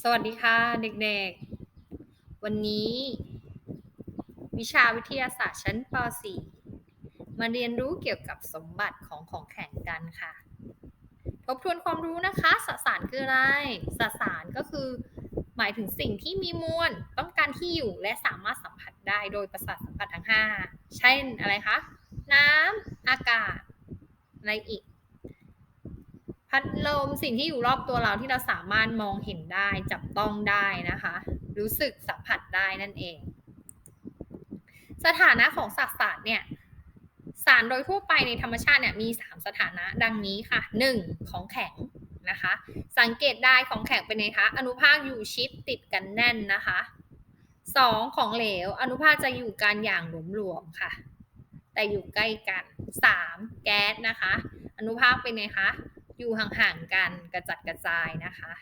สวัสดีค่ะเด็กๆ วันนี้ วิชาวิทยาศาสตร์ชั้นป .4 มาเรียนรู้เกี่ยวกับสมบัติของของแข็งกันค่ะ ทบทวนความรู้นะคะสสารคืออะไรสสารก็คือ หมายถึงสิ่งที่มีมวลต้องการที่อยู่และสามารถสัมผัสได้โดยประสาทสัมผัสทั้ง 5 เช่นอะไรคะ น้ำอากาศอะไรอีก พัดลมสิ่งที่อยู่รอบตัวเราที่เราสามารถมองเห็นได้ จับต้องได้นะคะ รู้สึกสัมผัสได้นั่นเอง สถานะของสสารเนี่ยสารโดยทั่วไปในธรรมชาติเนี่ยมี 3 สถานะดังนี้ค่ะ 1. ของแข็งนะคะ สังเกตได้ของแข็งเป็นไงคะอนุภาคอยู่ชิดติดกันแน่นนะคะ 2. ของเหลว อนุภาคจะอยู่กันอย่างหลวมๆค่ะ แต่อยู่ใกล้กัน 3. แก๊สนะคะ อนุภาคเป็นไงคะ อยู่ห่างๆกันกระจัดกระจายนะคะ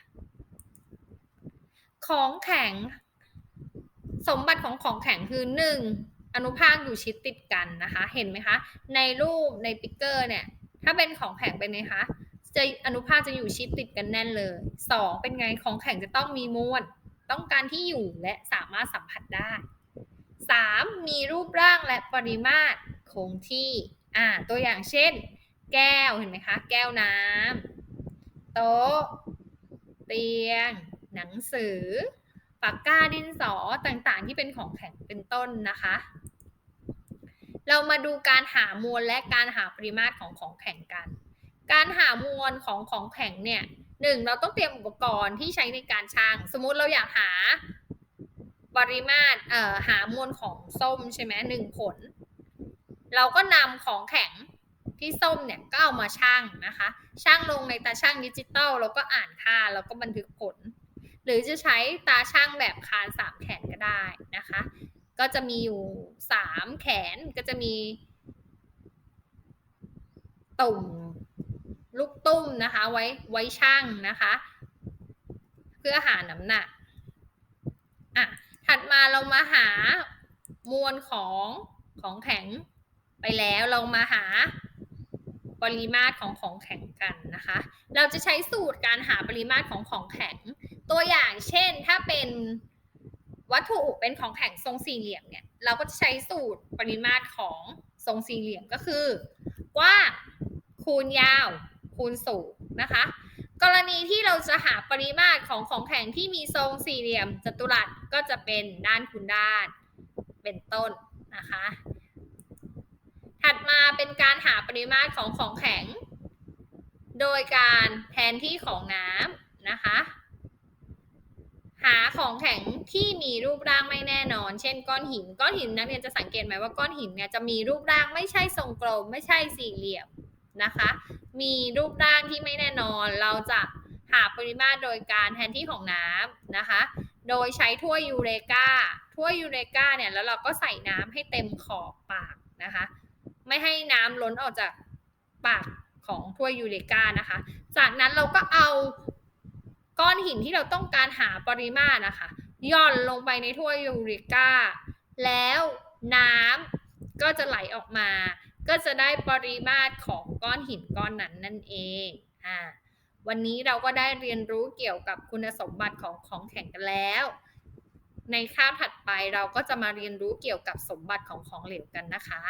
ของแข็ง สมบัติของของแข็งคือ 1. อนุภาคอยู่ชิดติดกันนะคะ เห็นไหมคะ ในรูปในปิกเกอร์เนี่ย ถ้าเป็นของแข็งเป็นไงคะจะอนุภาคจะอยู่ชิดติดกันแน่นเลย 2. เป็นไงของแข็งจะต้องมีมวลต้องการที่อยู่และสามารถสัมผัสได้ 3. มีรูปร่างและปริมาตรคงที่อ่าตัวอย่างเช่น แก้วเห็นไหมคะ แก้วน้ำโต๊ะ เตียง หนังสือ ปากกาดินสอต่างๆ ที่เป็นของแข็งเป็นต้นนะคะ เรามาดูการหามวลและการหาปริมาตรของของแข็งกัน การหามวลของของแข็งเนี่ยหนึ่งเราต้องเตรียมอุปกรณ์ที่ใช้ในการชั่งสมมุติเราอยากหาปริมาตรเอ่อหามวลของส้มใช่ไหมหนึ่งผล เราก็นำของแข็ง ที่ส้มเนี่ยก็เอามาชั่งนะคะชั่งลงในตาชั่งดิจิตอลแล้วก็อ่านค่าแล้วก็บันทึกผล หรือจะใช้ตาช่างแบบคานสามแขนก็ได้นะคะ ก็จะมีอยู่สามแขนก็จะมีตุ่มลูกตุ้มนะคะไว้ไว้ช่างนะคะ เพื่อหาน้ำหนักอะถัดมาเรามาหามวลของของแข็งไปแล้วเรามาหา ปริมาตรของของแข็งกันนะคะ เราจะใช้สูตรการหาปริมาตรของของแข็ง ตัวอย่างเช่นถ้าเป็นวัตถุเป็นของแข็งทรงสี่เหลี่ยมเนี่ยเราก็จะใช้สูตรปริมาตรของทรงสี่เหลี่ยมก็คือกว้างคูณยาวคูณสูงนะคะ กรณีที่เราจะหาปริมาตรของของแข็งที่มีทรงสี่เหลี่ยมจัตุรัสก็จะเป็นด้านคูณด้านเป็นต้นนะคะ ถัดมาเป็นการหาปริมาตรของของแข็ง โดยการแทนที่ของน้ำนะคะ หาของแข็งที่มีรูปร่างไม่แน่นอน เช่นก้อนหิน ก้อนหินนักเรียนจะสังเกตไหมว่าก้อนหินเนี่ยจะมีรูปร่างไม่ใช่ทรงกลม ไม่ใช่สี่เหลี่ยมนะคะ มีรูปร่างที่ไม่แน่นอน เราจะหาปริมาตรโดยการแทนที่ของน้ำนะคะ โดยใช้ถ้วยยูเรกาถ้วยยูเรกาเนี่ยแล้วเราก็ใส่น้ำให้เต็มขอบปากนะคะ ไม่ให้น้ำล้นออกจากปากของถ้วยยูเรกานะคะ จากนั้นเราก็เอาก้อนหินที่เราต้องการหาปริมาตรนะคะย่อนลงไปในถ้วยยูเรกาแล้วน้ำก็จะไหลออกมา ก็จะได้ปริมาตรของก้อนหินก้อนนั้นนั่นเองอ่าวันนี้เราก็ได้เรียนรู้เกี่ยวกับคุณสมบัติของของแข็งกันแล้ว ในคาบถัดไปเราก็จะมาเรียนรู้เกี่ยวกับสมบัติของของเหลวกันนะคะ